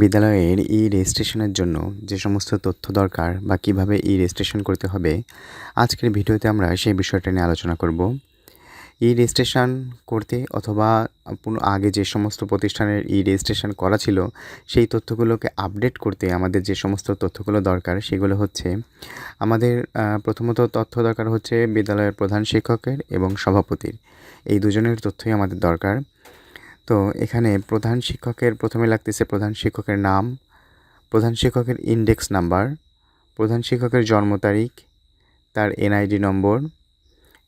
বিদ্যালয়ের ই রেজিস্ট্রেশনের জন্য যে সমস্ত তথ্য দরকার বা কীভাবে ই রেজিস্ট্রেশন করতে হবে, আজকের ভিডিওতে আমরা সেই বিষয়টা নিয়ে আলোচনা করব। ই রেজিস্ট্রেশন করতে অথবা আগে যে সমস্ত প্রতিষ্ঠানের ই রেজিস্ট্রেশন করা ছিল, সেই তথ্যগুলোকে আপডেট করতে আমাদের যে সমস্ত তথ্যগুলো দরকার সেগুলো হচ্ছে, আমাদের প্রথমত তথ্য দরকার হচ্ছে বিদ্যালয়ের প্রধান শিক্ষকের এবং সভাপতির। এই দুজনের তথ্যই আমাদের দরকার। তো এখানে প্রধান শিক্ষকের প্রথমে লাগতেছে প্রধান শিক্ষকের নাম, প্রধান শিক্ষকের ইন্ডেক্স নাম্বার প্রধান শিক্ষকের জন্ম তারিখ, তার এনআইডি নম্বর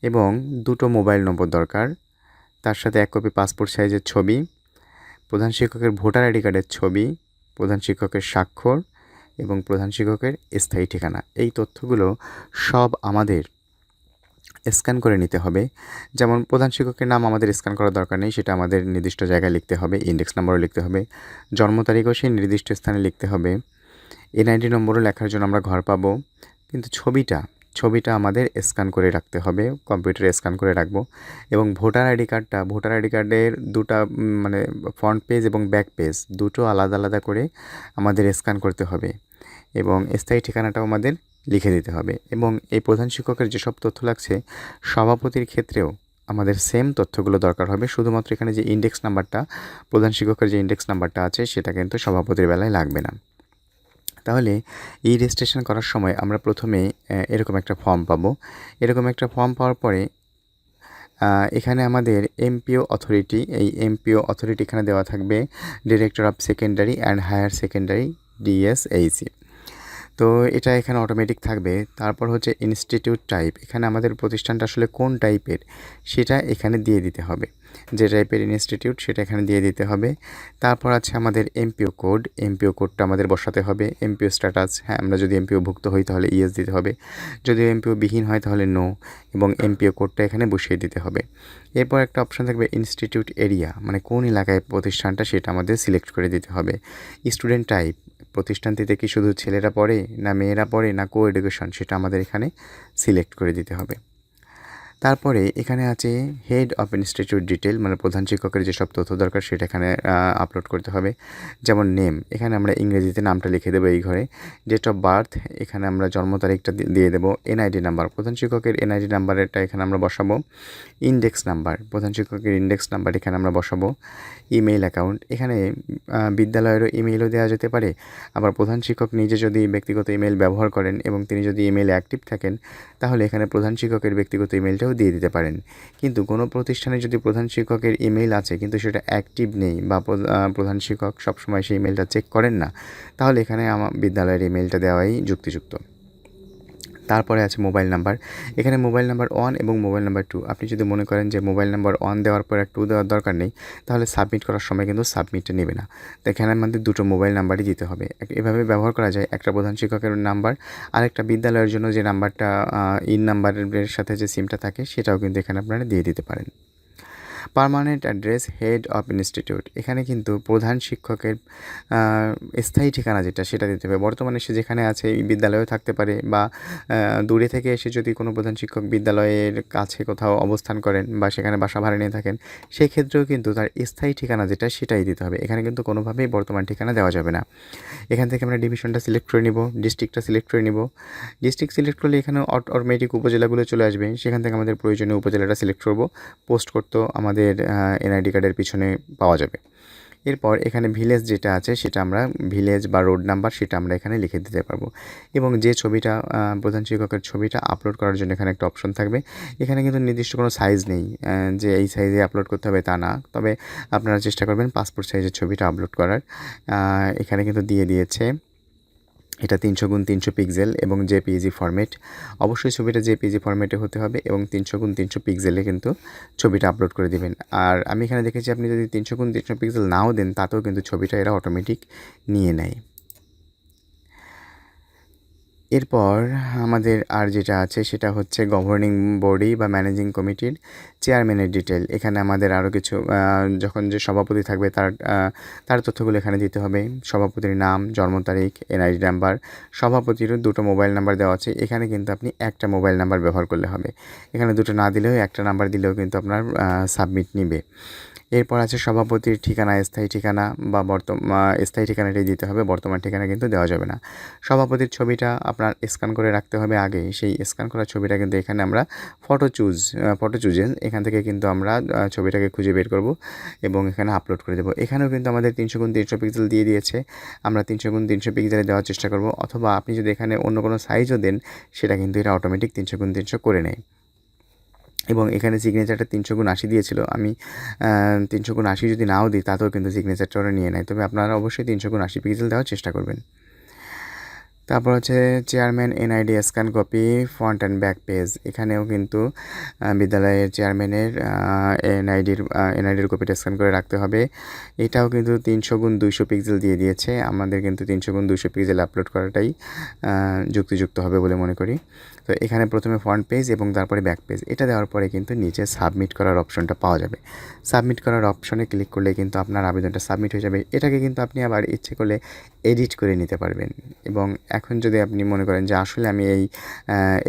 এবং দুটো মোবাইল নম্বর দরকার। তার সাথে এক কপি পাসপোর্ট সাইজের ছবি, প্রধান শিক্ষকের ভোটার আইডি কার্ডের ছবি, প্রধান শিক্ষকের স্বাক্ষর এবং প্রধান শিক্ষকের স্থায়ী ঠিকানা। এই তথ্যগুলো সব আমাদের স্ক্যান করে নিতে হবে। যেমন প্রধান শিক্ষকের নাম আমাদের স্ক্যান করার দরকার নেই, সেটা আমাদের নির্দিষ্ট জায়গায় লিখতে হবে ইন্ডেক্স নম্বরও লিখতে হবে, জন্ম তারিখও সেই নির্দিষ্ট স্থানে লিখতে হবে। এনআইডি নম্বরও লেখার জন্য আমরা ঘর পাবো, কিন্তু ছবিটা ছবিটা আমাদের স্ক্যান করে রাখতে হবে, কম্পিউটারে স্ক্যান করে রাখব। এবং ভোটার আইডি কার্ডটা, ভোটার আইডি কার্ডের দুটা মানে ফ্রন্ট পেজ এবং ব্যাক পেজ দুটো আলাদা আলাদা করে আমাদের স্ক্যান করতে হবে। এবং স্থায়ী ঠিকানাটাও আমাদের লিখে দিতে হবে। এবং এই প্রধান শিক্ষকের যেসব তথ্য লাগছে, সভাপতির ক্ষেত্রেও আমাদের সেম তথ্যগুলো দরকার হবে। শুধুমাত্র এখানে যে ইন্ডেক্স নাম্বারটা প্রধান শিক্ষকের যে ইন্ডেক্স নাম্বারটা আছে, সেটা কিন্তু সভাপতির বেলায় লাগবে না। তাহলে ই রেজিস্ট্রেশন করার সময় আমরা প্রথমে এরকম একটা ফর্ম পাবো। এরকম একটা ফর্ম পাওয়ার পরে এখানে আমাদের এমপিও অথরিটি এই এমপিও অথরিটি এখানে দেওয়া থাকবে director of secondary and higher secondary DSHE তো এটা এখানে অটোমেটিক থাকবে। তারপর হচ্ছে ইনস্টিটিউট টাইপ এখানে আমাদের প্রতিষ্ঠানটা আসলে কোন টাইপের সেটা এখানে দিয়ে দিতে হবে। যে টাইপের ইনস্টিটিউট সেটা এখানে দিয়ে দিতে হবে। তারপর আছে আমাদের এমপিও কোড এমপিও কোডটা আমাদের বসাতে হবে। এমপিও স্ট্যাটাস হ্যাঁ আমরা যদি এমপিও ভুক্ত হই তাহলে ইএস দিতে হবে। যদি এমপিও বিহীন হয় তাহলে নো এবং এমপিও কোডটা এখানে বসিয়ে দিতে হবে। এরপর একটা অপশন থাকবে ইনস্টিটিউট এরিয়া মানে কোন এলাকায় প্রতিষ্ঠানটা সেটা আমাদের সিলেক্ট করে দিতে হবে। স্টুডেন্ট টাইপ প্রতিষ্ঠানটিতে কি শুধু ছেলেরা পড়ে না মেয়েরা পড়ে না কো এডুকেশন সেটা আমাদের এখানে সিলেক্ট করে দিতে হবে। তারপরে এখানে আছে হেড অফ ইনস্টিটিউট ডিটেল মানে প্রধান শিক্ষকের যেসব তথ্য দরকার সেটা এখানে আপলোড করতে হবে। যেমন নেম এখানে আমরা ইংরেজিতে নামটা লিখে দেবো এই ঘরে। ডেট অফ বার্থ এখানে আমরা জন্ম তারিখটা দিয়ে দেবো। এনআইডি নাম্বার প্রধান শিক্ষকের এনআইডি নাম্বারটা এখানে আমরা বসাবো। ইন্ডেক্স নাম্বার প্রধান শিক্ষকের ইন্ডেক্স নাম্বার এখানে আমরা বসাবো। ইমেইল অ্যাকাউন্ট এখানে বিদ্যালয়েরও ইমেইলও দেওয়া যেতে পারে। আবার প্রধান শিক্ষক নিজে যদি ব্যক্তিগত ইমেল ব্যবহার করেন এবং তিনি যদি ইমেইলে অ্যাক্টিভ থাকেন, তাহলে এখানে প্রধান শিক্ষকের ব্যক্তিগত ইমেলটাও দিয়ে দিতে পারেন। কিন্তু কোনো প্রতিষ্ঠানে যদি প্রধান শিক্ষকের ইমেইল আছে, কিন্তু সেটা অ্যাক্টিভ নেই বা প্র- প্রধান শিক্ষক সবসময় সেই ইমেলটা চেক করেন না, তাহলে এখানে আমার বিদ্যালয়ের ইমেলটা দেওয়াই যুক্তিযুক্ত। তারপরে আছে মোবাইল নাম্বার। এখানে মোবাইল নাম্বার ওয়ান এবং মোবাইল নাম্বার টু। আপনি যদি মনে করেন যে মোবাইল নাম্বার ওয়ান দেওয়ার পর টু দেওয়ার দরকার নেই, তাহলে সাবমিট করার সময় কিন্তু সাবমিটটা নেবে না। তো এখানে আমাদের দুটো মোবাইল নাম্বারই দিতে হবে। এভাবে ব্যবহার করা যায়। একটা প্রধান শিক্ষকের নাম্বার আর একটা বিদ্যালয়ের জন্য যে নাম্বারটা ইন নাম্বারের সাথে যে সিমটা থাকে, সেটাও কিন্তু এখানে আপনারা দিয়ে দিতে পারেন। Permanent address head of institute. এখানে কিন্তু প্রধান শিক্ষকের স্থায়ী ঠিকানা যেটা, সেটা দিতে হবে। বর্তমানে সে যেখানে আছে বিদ্যালয়েও থাকতে পারে বা দূরে থেকে এসে যদি কোনো প্রধান শিক্ষক বিদ্যালয়ের কাছে কোথাও অবস্থান করেন বা সেখানে বাসা ভাড়া নিয়ে থাকেন সেই ক্ষেত্রেও কিন্তু তার স্থায়ী ঠিকানা যেটা, সেটাই দিতে হবে। এখানে কিন্তু কোনোভাবেই বর্তমান ঠিকানা দেওয়া যাবে না। এখান থেকে আমরা ডিভিশনটা সিলেক্ট করে নিব, ডিস্ট্রিক্টটা সিলেক্ট করে নিব। ডিস্ট্রিক্ট সিলেক্ট করলে এখানে অটোমেটিক উপজেলাগুলো চলে আসবে। সেখান থেকে আমাদের প্রয়োজনীয় উপজেলাটা সিলেক্ট করব। পোস্ট করতো আমাদের এনআইডি কার্ডের পিছনে পাওয়া যাবে। এরপর এখানে ভিলেজ যেটা আছে, সেটা আমরা ভিলেজ বা রোড নাম্বার সেটা আমরা এখানে লিখে দিতে পারব। এবং যে ছবিটা প্রধান শিক্ষকের ছবিটা আপলোড করার জন্য এখানে একটা অপশন থাকবে। এখানে কিন্তু নির্দিষ্ট কোনো সাইজ নেই যে এই সাইজে আপলোড করতে হবে তা না। তবে আপনারা চেষ্টা করবেন পাসপোর্ট সাইজের ছবিটা আপলোড করার। এখানে কিন্তু দিয়ে দিয়েছে। এটা তিনশো গুণ তিনশো পিক্সেল এবং জেপিজি ফরম্যাট অবশ্যই ছবিটা জেপিজি ফরম্যাটে হতে হবে এবং তিনশো গুণ তিনশো পিক্সেলে কিন্তু ছবিটা আপলোড করে দিবেন। আর আমি এখানে দেখেছি আপনি যদি তিনশো গুণ তিনশো পিক্সেল নাও দেন, তাতেও কিন্তু ছবিটা এরা অটোমেটিক নিয়ে নেয়। এরপর আমাদের আর যেটা আছে সেটা হচ্ছে গভর্নিং বডি বা ম্যানেজিং কমিটির চেয়ারম্যানের ডিটেল এখানে আমাদের আরও কিছু যখন যে সভাপতি থাকবে তার তার তথ্যগুলো এখানে দিতে হবে। সভাপতির নাম, জন্ম তারিখ এনআইডি নাম্বার সভাপতিরও দুটো মোবাইল নাম্বার দেওয়া আছে। এখানে কিন্তু আপনি একটা মোবাইল নাম্বার ব্যবহার করলে হবে। এখানে দুটো না দিলেও একটা নাম্বার দিলেও কিন্তু আপনার সাবমিট নিবে। এরপর আছে সভাপতির ঠিকানা, স্থায়ী ঠিকানা বা বর্তমান স্থায়ী ঠিকানাটি দিতে হবে, বর্তমান ঠিকানা কিন্তু দেওয়া যাবে না। সভাপতির ছবিটা আপনার স্ক্যান করে রাখতে হবে আগে, সেই স্ক্যান করা ছবিটা কিন্তু এখানে আমরা ফটো চুজ ফটো চুজে এখান থেকে কিন্তু আমরা ছবিটাকে খুঁজে বের করব এবং এখানে আপলোড করে দেবো। এখানেও কিন্তু আমাদের তিনশো গুণ তিনশো পিক্সেল দিয়ে দিয়েছে। আমরা তিনশো গুণ তিনশো পিক্সেলে দেওয়ার চেষ্টা করব, অথবা আপনি যদি এখানে অন্য কোনো সাইজও দেন, সেটা কিন্তু এটা অটোমেটিক তিনশো গুণ তিনশো করে নেয়। এবং এখানে সিগনেচারটা তিনশো গুণ আশি দিয়েছিল। আমি তিনশো গুণ আশি যদি নাও দিই, তাতেও কিন্তু সিগনেচারটা ওরা নিয়ে নেয়। তবে আপনারা অবশ্যই তিনশো গুণ আশি পিক্সেল দেওয়ার চেষ্টা করবেন। তারপর হচ্ছে chairman NID scan copy front and back page এখানেও কিন্তু বিদ্যালয়ের চেয়ারম্যানের এনআইডির এনআইডির কপিটা স্ক্যান করে রাখতে হবে। এটাও কিন্তু তিনশো গুণ দুইশো পিক্সেল দিয়ে দিয়েছে। আমাদের কিন্তু তিনশো গুণ দুইশো পিক্সেল আপলোড করাটাই যুক্তিযুক্ত হবে বলে মনে করি। তো এখানে প্রথমে ফ্রন্ট পেজ এবং তারপরে ব্যাক পেজ এটা দেওয়ার পরে কিন্তু নিচে সাবমিট করার অপশনটা পাওয়া যাবে। সাবমিট করার অপশনে ক্লিক করলে কিন্তু আপনার আবেদনটা সাবমিট হয়ে যাবে। এটাকে কিন্তু আপনি আবার ইচ্ছে করলে এডিট করে নিতে পারবেন। এবং এখন যদি আপনি মনে করেন যে আসলে আমি এই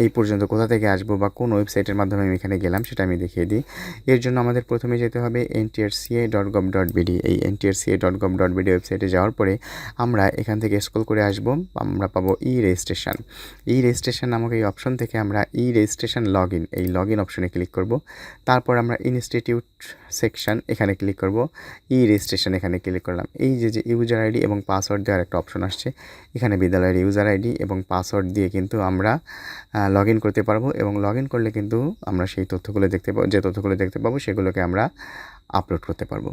এই পর্যন্ত কোথা থেকে আসব বা কোন ওয়েবসাইটের মাধ্যমে আমি এখানে গেলাম সেটা আমি দেখিয়ে দিই। এর জন্য আমাদের প্রথমে যেতে হবে NTRCA dot gov dot BD এই NTRCA dot gov dot BD ওয়েবসাইটে যাওয়ার পরে আমরা এখান থেকে স্ক্রল করে আসব। আমরা পাবো ই রেজিস্ট্রেশন ই রেজিস্ট্রেশন নামক এই অপশন থেকে আমরা ই রেজিস্ট্রেশন লগ ইন এই লগ ইন অপশনে ক্লিক করব। তারপর আমরা ইনস্টিটিউট সেকশন এখানে ক্লিক করব। ই রেজিস্ট্রেশন এখানে ক্লিক করলাম। এই যে যে ইউজার আইডি এবং পাসওয়ার্ড দেওয়ার একটা অপশন আসছে। এখানে বিদ্যালয়ের ইউজার আইডি এবং পাসওয়ার্ড দিয়ে কিন্তু আমরা লগ ইন করতে পারব এবং লগ ইন করলে কিন্তু আমরা সেই তথ্যগুলো দেখতে পাবো যে তথ্যগুলো দেখতে পাবো সেগুলোকে আমরা আপলোড করতে পারব।